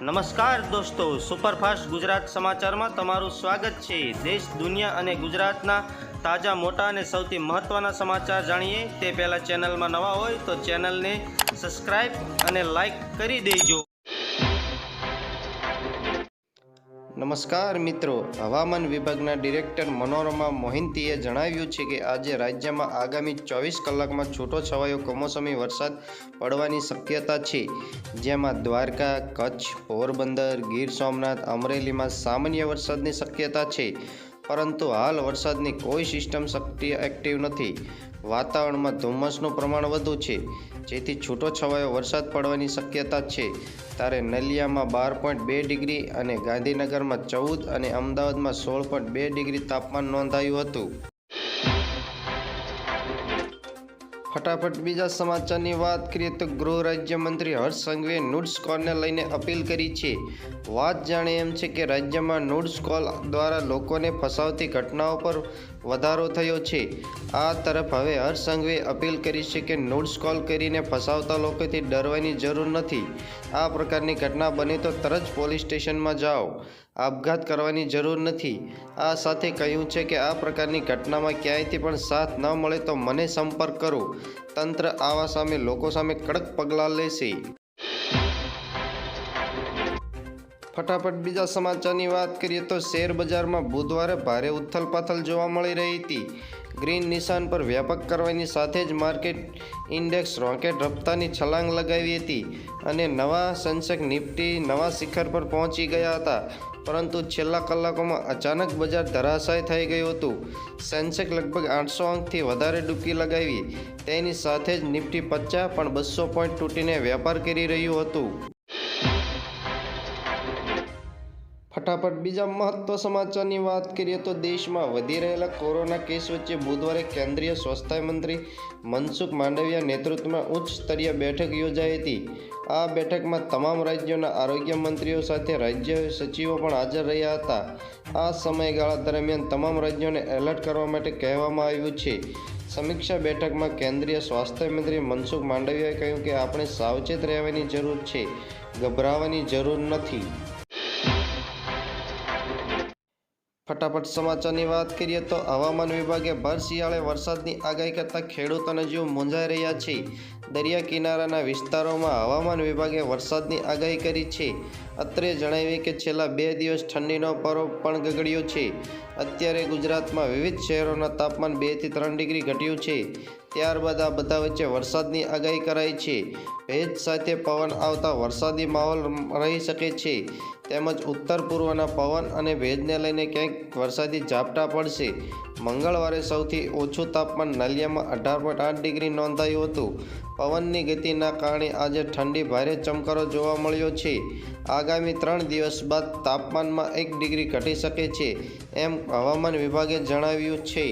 નમસ્કાર દોસ્તો, સુપરફાસ્ટ ગુજરાત સમાચારમાં તમારું સ્વાગત છે. દેશ, દુનિયા અને ગુજરાતના તાજા, મોટા અને સૌથી મહત્ત્વના સમાચાર જાણીએ. તે પહેલાં ચેનલમાં નવા હોય તો ચેનલને સબસ્ક્રાઈબ અને લાઈક કરી દેજો. નમસ્કાર મિત્રો. હવામાન વિભાગના ડિરેક્ટર મનોરમા મોહિંતીએ જણાવ્યું છે કે આજે રાજ્યમાં આગામી ચોવીસ કલાકમાં છૂટો છવાયો કમોસમી વરસાદ પડવાની શક્યતા છે. જેમાં દ્વારકા, કચ્છ, પોરબંદર, ગીર સોમનાથ, અમરેલીમાં સામાન્ય વરસાદની શક્યતા છે. પરંતુ હાલ વરસાદની કોઈ સિસ્ટમ સક્રિય એક્ટિવ નથી. વાતાવરણમાં ધુમ્મસનું પ્રમાણ વધુ છે. જેથી છૂટો છવાયો વરસાદ પડવાની શક્યતા છે. ત્યારે નલિયામાં બાર પોઈન્ટ બે ડિગ્રી અને ગાંધીનગરમાં ચૌદ અને અમદાવાદમાં સોળ પોઈન્ટ બે ડિગ્રી તાપમાન નોંધાયું હતું. ફટાફટ બીજા સમાચારની વાત કરીએ તો ગૃહ રાજ્યમંત્રી હર્ષ સંઘવીએ નુડ્સ કોલને લઈને અપીલ કરી છે. વાત જાણે એમ છે કે રાજ્યમાં નુડ્સ કોલ દ્વારા લોકોને ફસાવતી ઘટનાઓ પર વધારો થયો છે. આ તરફ હવે હર્ષ સંઘવીએ અપીલ કરી છે કે નોટ્સ કોલ કરીને ફસાવતા લોકોથી ડરવાની જરૂર નથી. આ પ્રકારની ઘટના બને તો તરત જ પોલીસ સ્ટેશનમાં જાઓ. આપઘાત કરવાની જરૂર નથી. આ સાથે કહ્યું છે કે આ પ્રકારની ઘટનામાં ક્યાંયથી પણ સાથ ન મળે તો મને સંપર્ક કરો. તંત્ર આવા સામે લોકો સામે કડક પગલાં લેશે. ફટાફટ બીજા સમાચારની વાત કરીએ તો શેર બજારમાં બુધવારે ભારે ઉથલપાથલ જોવા મળી રહી હતી. ગ્રીન નિશાન પર વ્યાપક કરવાની સાથે જ માર્કેટ ઇન્ડેક્સ રોકેટ રફતાની છલાંગ લગાવી હતી અને નવા સેન્સેક્સ નિફ્ટી નવા શિખર પર પહોંચી ગયા હતા. પરંતુ છેલ્લા કલાકોમાં અચાનક બજાર ધરાશાય થઈ ગયું હતું. સેન્સેક્સ લગભગ આઠસો અંકથી વધારે ડૂબકી લગાવી. તેની સાથે જ નિફ્ટી પચાસ પણ બસો પોઈન્ટ તૂટીને વેપાર કરી રહ્યું હતું. ફટાફટ બીજા મહત્વ સમાચારની વાત કરીએ તો દેશમાં વધી રહેલા કોરોના કેસ વચ્ચે બુધવારે કેન્દ્રીય સ્વાસ્થ્ય મંત્રી મનસુખ માંડવિયા નેતૃત્વમાં ઉચ્ચ સ્તરીય બેઠક યોજાઈ હતી. આ બેઠકમાં તમામ રાજ્યોના આરોગ્ય મંત્રીઓ સાથે રાજ્ય સચિવો પણ હાજર રહ્યા હતા. આ સમયગાળા દરમિયાન તમામ રાજ્યોને એલર્ટ કરવા માટે કહેવામાં આવ્યું છે. સમીક્ષા બેઠકમાં કેન્દ્રીય સ્વાસ્થ્ય મંત્રી મનસુખ માંડવિયાએ કહ્યું કે આપણે સાવચેત રહેવાની જરૂર છે. ગભરાવાની જરૂર નથી. ફટાફટ સમાચારની વાત કરીએ તો હવામાન વિભાગે ભર શિયાળે વરસાદની આગાહી કરતાં ખેડૂતોને જીવ મૂંઝાઈ રહ્યા છે. દરિયા કિનારાના વિસ્તારોમાં હવામાન વિભાગે વરસાદની આગાહી કરી છે. અત્રે જણાવ્યું કે છેલ્લા બે દિવસ ઠંડીનો પરો પણ ગગડ્યો છે. અત્યારે ગુજરાતમાં વિવિધ શહેરોના તાપમાન બેથી ત્રણ ડિગ્રી ઘટ્યું છે. ત્યારબાદ આ બધા વચ્ચે વરસાદની આગાહી કરાઈ છે. ભેજ સાથે પવન આવતા વરસાદી માહોલ રહી શકે છે. તેમજ ઉત્તર પૂર્વના પવન અને ભેજને લઈને ક્યાંક વરસાદી ઝાપટા પડશે. મંગળવારે સૌથી ઓછું તાપમાન નલિયામાં અઢાર પોઈન્ટ આઠ ડિગ્રી નોંધાયું હતું. પવનની ગતિના કારણે આજે ઠંડી ભારે ચમકારો જોવા મળ્યો છે. આગામી ત્રણ દિવસ બાદ તાપમાનમાં એક ડિગ્રી ઘટી શકે છે, એમ હવામાન વિભાગે જણાવ્યું છે.